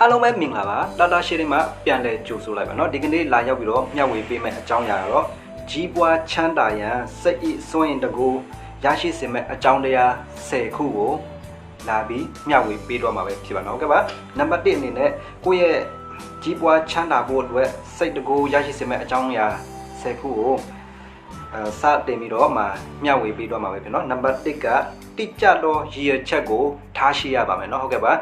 အားလုံးပဲမင်္ဂလာပါတာတာရှင်းလေးမှာပြန်လဲကြိုဆိုလိုက်ပါเนาะဒီကနေ့လာရောက်ပြီးတော့မျှဝေပေးမယ့်အကြောင်းအရာကတော့ကြီးပွားချမ်းသာရန်စိတ်ဤစွန့်ရင်တကူရရှိစေမယ့်အကြောင်းတရား10ခုကိုလာပြီးမျှဝေပေးတော့မှာပဲဖြစ်ပါเนาะဟုတ်ကဲ့ပါနံပါတ်1အနေနဲ့ကိုယ့်ရဲ့ကြီးပွားချမ်းသာဖို့အတွက်စိတ်တကူရရှိစေမယ့်အကြောင်းအရာ10ခုကိုအဲစတင်ပြီးတော့မှမျှဝေပေးတော့မှာပဲဖြစ်เนาะနံပါတ်1ကတိကျသောရည်ရွယ်ချက်ကိုထားရှိရပါမယ်เนาะဟုတ်ကဲ့ပါ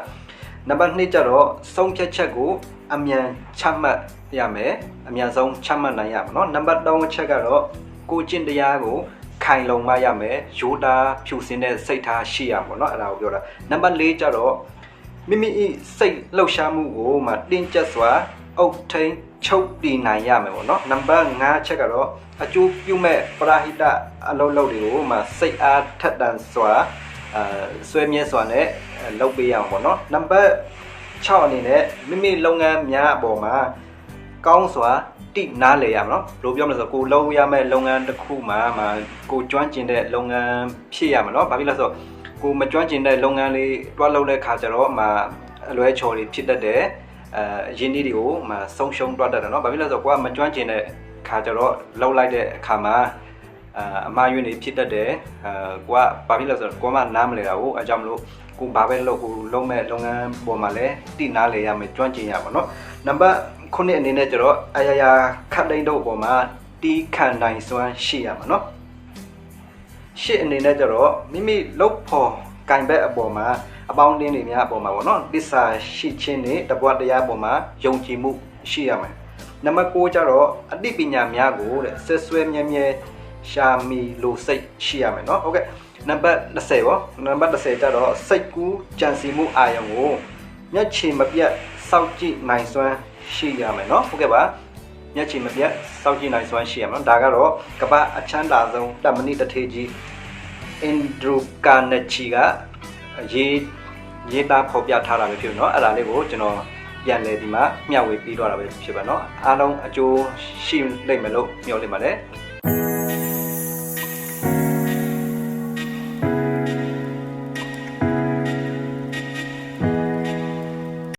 နံပါတ်2ကျတော့ဆုံးဖြတ်ချက်ကိုအမြန်ချမှတ်ရမယ်အမြန်ဆုံးချမှတ်နိုင်ရမယ်เนาะနံပါတ်3ချက်ကတော့ကိုကျင့်တရားကိုခိုင်လုံမှရမယ်ရိုးသားဖြူစင်တဲ့စိတ်ထားရှိရမှာเนาะအဲ့ဒါကိုပြောတာနံပါတ်4ကျတော့မိမိ၏စိတ်လှုပ်ရှားမှုကိုမှတင်းကျပ်စွာအုပ်ထိန်ချုပ်တည်နိုင်ရမယ်ပေါ့เนาะနံပါတ်5ချက်ကတော့အကျိုးပြုမဲ့ပရာဟိတအလုပ်လုပ်တွေကိုမှစိတ်အားထက်သန်စွာ အဲဆွဲမြဲစွာနဲ့အဲလုပ်ပေးရအောင်ပေါ့နော်နံပါတ်6အနေနဲ့မိမိလုပ်ငန်းများအပေါ်မှာကောင်းစွာတိနားလေရမှာနော်ဘယ်လိုပြောမလဲဆိုတော့ကိုလုပ်ရမယ့်လုပ်ငန်းတစ်ခုမှာမှာကိုကျွမ်းကျင်တဲ့လုပ်ငန်းဖြစ်ရမှာနော်ဘာဖြစ်လဲဆိုတော့ကိုမကျွမ်းကျင်တဲ့လုပ်ငန်းလေးတွားလုပ်တဲ့ခါကျတော့မှာအလွဲချော်တွေဖြစ်တတ်တယ်အဲရင်းနှီးတွေကိုမှာဆုံးရှုံးတွားတတ်တယ်နော်ဘာဖြစ်လဲဆိုတော့ကိုကမကျွမ်းကျင်တဲ့ခါကျတော့လှုပ်လိုက်တဲ့အခါမှာ အာအမားရွေးနေဖြစ်တတ်တယ်အာကိုကဘာဖြစ်လဲဆိုတော့ကိုကနားမလဲတာကိုအကြောင်းမလို့ကိုဘာပဲလုပ်ကိုလုပ်မဲ့လုပ်ငန်းပေါ်မှာလည်းတိနားလဲရမယ်ကြွန့်ကျင်ရပါတော့နံပါတ်9အနေနဲ့ကျတော့အရာရာခတ်တိန်တော့ပေါ်မှာတီးခံနိုင်စွမ်းရှိရမှာနော်ရှစ်အနေနဲ့ကျတော့မိမိလုပ်ဖို့ကင်ဘက်အပေါ်မှာအပေါင်းအသင်းတွေများအပေါ်မှာပေါ့နော်တစ္ဆာရှိခြင်းနဲ့တပွားတရားပေါ်မှာယုံကြည်မှုရှိရမယ်နံပါတ်6ကျတော့အသိပညာများကိုတဲ့ဆက်ဆွဲမြဲမြဲ ရှာမီလိုစိတ်ရှိရမယ်เนาะဟုတ်ကဲ့နံပါတ်30ပေါ့နံပါတ်30ကျတော့စိတ်ကူးကြံစီမှုအာရုံကိုမျက်ခြေမပြတ်စောင့်ကြည့်နိုင်စွမ်းရှိရမယ်เนาะဟုတ်ကဲ့ပါမျက်ခြေမပြတ်စောင့်ကြည့်နိုင်စွမ်းရှိရမယ်เนาะဒါကတော့ကမ္ဘာအချမ်းသာဆုံးတမဏိတထေကြီးအင်ဒရူကာနချီကရေးရေးသားဖော်ပြထားတာပဲဖြစ်เนาะအဲ့ဒါလေးကိုကျွန်တော်ပြန်လဲဒီမှာမျှဝေပြီးတော့တာပဲဖြစ်ပါเนาะအားလုံးအကျိုးရှိလိမ့်မယ်လို့မျှော်လင့်ပါတယ်